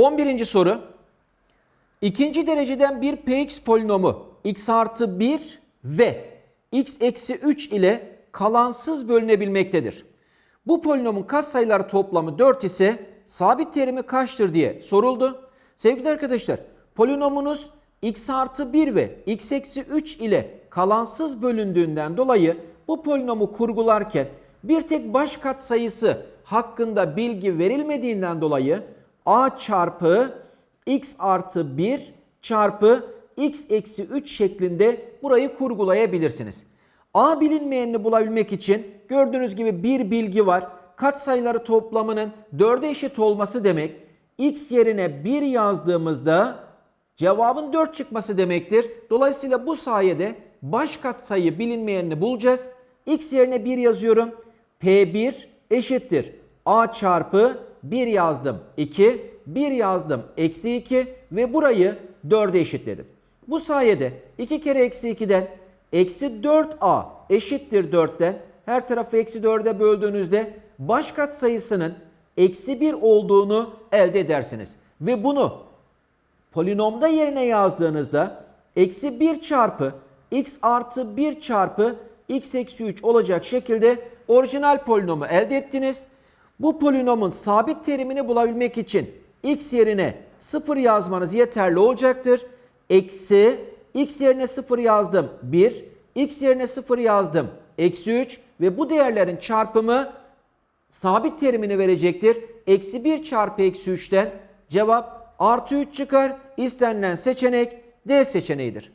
11. soru. İkinci dereceden bir px polinomu x artı 1 ve x eksi 3 ile kalansız bölünebilmektedir. Bu polinomun katsayıları toplamı 4 ise sabit terimi kaçtır diye soruldu. Sevgili arkadaşlar polinomunuz x artı 1 ve x eksi 3 ile kalansız bölündüğünden dolayı bu polinomu kurgularken bir tek baş katsayısı hakkında bilgi verilmediğinden dolayı a çarpı x artı 1 çarpı x eksi 3 şeklinde burayı kurgulayabilirsiniz. A bilinmeyenini bulabilmek için gördüğünüz gibi bir bilgi var. Katsayıları toplamının 4'e eşit olması demek. X yerine 1 yazdığımızda cevabın 4 çıkması demektir. Dolayısıyla bu sayede baş katsayı bilinmeyenini bulacağız. X yerine 1 yazıyorum. P1 eşittir. A çarpı 1 yazdım 2, 1 yazdım eksi 2 ve burayı 4'e eşitledim. Bu sayede 2 kere eksi 2'den eksi 4a eşittir 4'ten her tarafı eksi 4'e böldüğünüzde baş katsayısının eksi 1 olduğunu elde edersiniz. Ve bunu polinomda yerine yazdığınızda eksi 1 çarpı x artı 1 çarpı x eksi 3 olacak şekilde orijinal polinomu elde ettiniz. Bu polinomun sabit terimini bulabilmek için x yerine 0 yazmanız yeterli olacaktır. Eksi x yerine 0 yazdım 1, x yerine 0 yazdım eksi 3 ve bu değerlerin çarpımı sabit terimini verecektir. Eksi 1 çarpı eksi 3'ten cevap artı 3 çıkar. İstenilen seçenek D seçeneğidir.